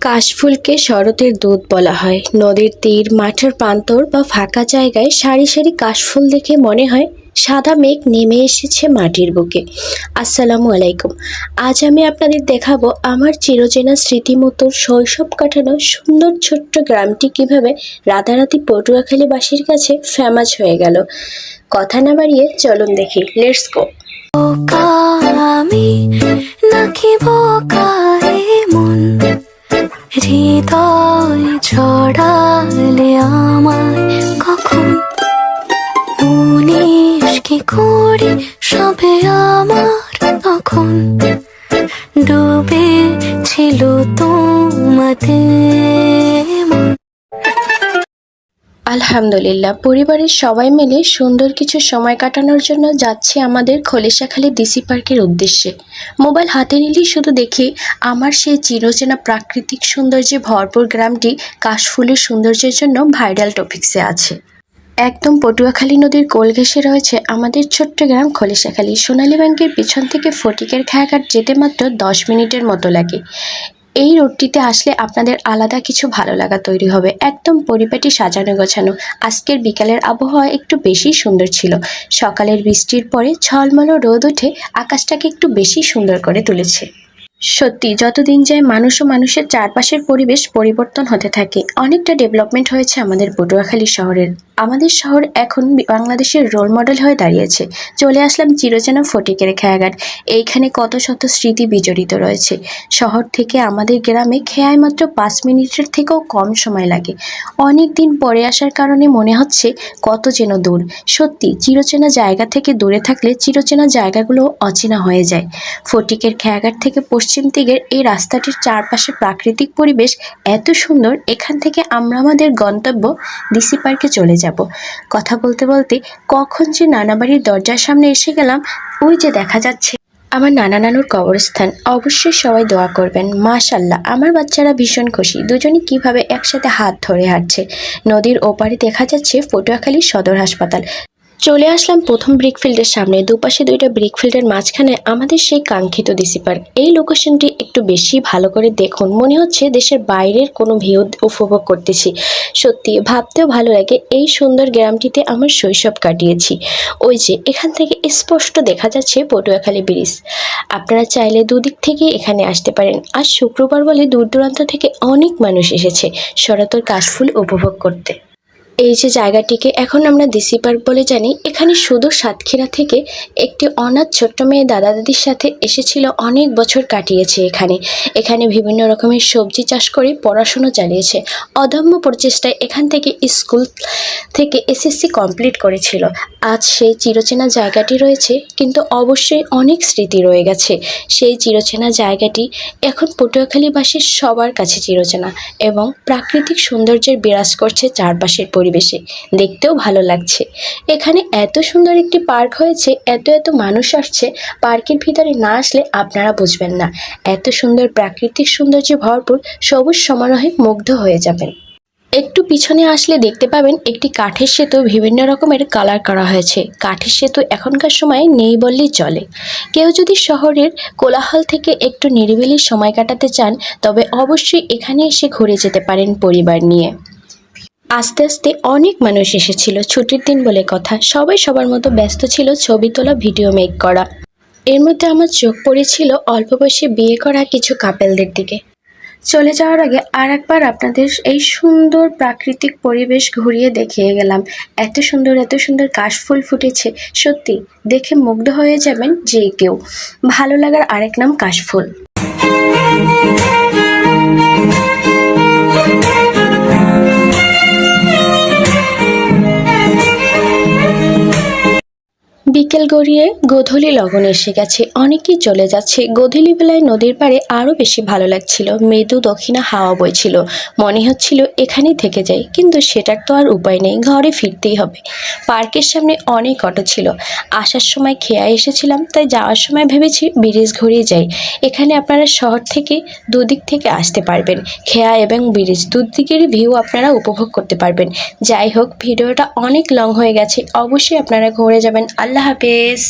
কাশফুলকে শরতের দুধ বলা হয়। নদীর তীর, মাঠের প্রান্তর বা ফাঁকা জায়গায় সারি সারি কাশফুল দেখে মনে হয় সাদা মেঘ নেমে এসেছে মাটির বুকে। আসসালামু আলাইকুম। আজ আমি আপনাদের দেখাবো আমার চিরচেনা স্মৃতিমতো শৈশব কাটানো সুন্দর ছোট্ট গ্রামটি কীভাবে রাতারাতি পটুয়াখালীবাসীর কাছে ফেমাস হয়ে গেল। কথা না বাড়িয়ে চলুন দেখি। লেটস গো নাকি বোকা? উনিশ কি করি সবে আমার তখন? ডুবে ছিল তোমাতে আলহামদুলিল্লাহ, পরিবারের সবাই মিলে সুন্দর কিছু সময় কাটানোর জন্য যাচ্ছি আমাদের খলিশাখালী ডিসি পার্কের উদ্দেশ্যে। মোবাইল হাতে নিলেই শুধু দেখি আমার সেই চিরচেনা প্রাকৃতিক সৌন্দর্যে ভরপুর গ্রামটি কাশফুলের সৌন্দর্যের জন্য ভাইরাল টপিক্সে আছে। একদম পটুয়াখালী নদীর কোল ঘেঁষে রয়েছে আমাদের ছোট্ট গ্রাম খলিশাখালী। সোনালী ব্যাংকের পিছন থেকে ফটিকের খেয়াঘাট যেতে মাত্র দশ মিনিটের মতো লাগে। এই রোডটিতে আসলে আপনাদের আলাদা কিছু ভালো লাগা তৈরি হবে। একদম পরিপাটি, সাজানো গোছানো। আজকের বিকালের আবহাওয়া একটু বেশি সুন্দর ছিল। সকালের বৃষ্টির পরে ঝলমলো রোদ উঠে আকাশটাকে একটু বেশি সুন্দর করে তুলেছে। সত্যি, যতদিন যায় মানুষ ও মানুষের চারপাশের পরিবেশ পরিবর্তন হতে থাকে। অনেকটা ডেভেলপমেন্ট হয়েছে আমাদের পটুয়াখালী শহরের। আমাদের শহর এখন বাংলাদেশের রোল মডেল হয়ে দাঁড়িয়েছে। চলে আসলাম চিরচেনা ফটিকের খেয়াঘাট। এইখানে কত শত স্মৃতি বিজড়িত রয়েছে। শহর থেকে আমাদের গ্রামে খেয়ায় মাত্র পাঁচ মিনিটের থেকেও কম সময় লাগে। অনেক দিন পরে আসার কারণে মনে হচ্ছে কত যেন দূর। সত্যি, চিরচেনা জায়গা থেকে দূরে থাকলে চিরচেনা জায়গাগুলো অচেনা হয়ে যায়। ফটিকের খেয়াঘাট থেকে পশ্চিম দিকের এই রাস্তাটির চারপাশে প্রাকৃতিক পরিবেশ এত সুন্দর, এখান থেকে আমরা আমাদের গন্তব্য ডিসি পার্কে চলে যাব। কথা বলতে বলতে কখন যে নানা বাড়ির দরজার সামনে এসে গেলাম, ওই যে দেখা যাচ্ছে। আমার নানা নানুর কবরস্থান, অবশ্যই সবাই দোয়া করবেন। মাশাল্লাহ আমার বাচ্চারা ভীষণ খুশি। দুজনই কীভাবে একসাথে হাত ধরে হাঁটছে। নদীর ওপারে দেখা যাচ্ছে পটুয়াখালী সদর হাসপাতাল। চলে আসলাম প্রথম ব্রিকফিল্ডের সামনে। দুপাশে দুইটা ব্রিকফিল্ডের মাঝখানে আমাদের সেই কাঙ্ক্ষিত ডিসি পার্ক। এই লোকেশনটি একটু বেশি ভালো করে দেখুন। মনে হচ্ছে দেশের বাইরের কোনো ভিউ উপভোগ করতেছি। সত্যি, ভাবতেও ভালো লাগে এই সুন্দর গ্রামটিতে আমার শৈশব কাটিয়েছি। ওই যে, এখান থেকে স্পষ্ট দেখা যাচ্ছে পটুয়াখালী ব্রিজ। আপনারা চাইলে দুদিক থেকে এখানে আসতে পারেন। আজ শুক্রবার বলে দূর দূরান্ত থেকে অনেক মানুষ এসেছে শরতর কাশফুল উপভোগ করতে। এই যে জায়গাটিকে এখন আমরা দিসি পার্ক বলে জানি, এখানে শুধু সাতক্ষীরা থেকে একটি অনাথ ছোট্ট মেয়ে দাদা দাদির সাথে এসেছিল, অনেক বছর কাটিয়েছে এখানে। এখানে বিভিন্ন রকমের সবজি চাষ করে পড়াশুনো চালিয়েছে। অদম্য প্রচেষ্টায় এখান থেকে স্কুল থেকে এসএসসি কমপ্লিট করেছিল। আজ সেই চিরচেনা জায়গাটি রয়েছে, কিন্তু অবশ্যই অনেক স্মৃতি রয়ে গেছে। সেই চিরচেনা জায়গাটি এখন পটুয়াখালীবাসীর সবার কাছে চিরচেনা এবং প্রাকৃতিক সৌন্দর্যের বিরাজ করছে চারপাশের পরিবেশে। দেখতেও ভালো লাগছে। এখানে এত সুন্দর একটি পার্ক হয়েছে, এত এত মানুষ আসছে, পার্কের ভিতরে না আসলে আপনারা বুঝবেন না। এত সুন্দর প্রাকৃতিক সৌন্দর্যে ভরপুর সবুজ সমারোহে মুগ্ধ হয়ে যাবেন। একটু পিছনে আসলে দেখতে পাবেন একটি কাঠের সেতু বিভিন্ন রকমের কালার করা হয়েছে। কাঠের সেতু এখনকার সময়ে নেই বললেই চলে। কেউ যদি শহরের কোলাহল থেকে একটু নিরিবিলি সময় কাটাতে চান, তবে অবশ্যই এখানে এসে ঘুরে যেতে পারেন পরিবার নিয়ে। আস্তে আস্তে অনেক মানুষ এসেছিল। ছুটির দিন বলে কথা। সবাই সবার মতো ব্যস্ত ছিল ছবি তোলা, ভিডিও মেক করা। এর মধ্যে আমার চোখ পড়েছিল অল্প বয়সে বিয়ে করা কিছু কাপেলদের দিকে। চলে যাওয়ার আগে আর একবার আপনাদের এই সুন্দর প্রাকৃতিক পরিবেশ ঘুরিয়ে দেখিয়ে গেলাম। এত সুন্দর এত সুন্দর কাশফুল ফুটেছে। সত্যি, দেখে মুগ্ধ হয়ে যাবেন যে কেউ। ভালো লাগার আরেক নাম কাশফুল। বিকেল গড়িয়ে গোধূলি লগন এসে গেছে। অনেকেই চলে যাচ্ছে। গোধূলি বেলায় নদীর পাড়ে আরও বেশি ভালো লাগছিল। মৃদু দক্ষিণা হাওয়া বইছিল। মনে হচ্ছিল এখানেই থেকে যাই, কিন্তু সেটার তো আর উপায় নেই। ঘরে ফিরতেই হবে। পার্কের সামনে অনেক অটো ছিল। আসার সময় খেয়া এসেছিলাম, তাই যাওয়ার সময় ভেবেছি ব্রিজ ঘুরিয়ে যাই। এখানে আপনারা শহর থেকে দুদিক থেকে আসতে পারবেন। খেয়া এবং ব্রিজ দুদিকেরই ভিউ আপনারা উপভোগ করতে পারবেন। যাই হোক, ভিডিওটা অনেক লং হয়ে গেছে। অবশ্যই আপনারা ঘুরে যাবেন। আল্লাহ হাফেজ।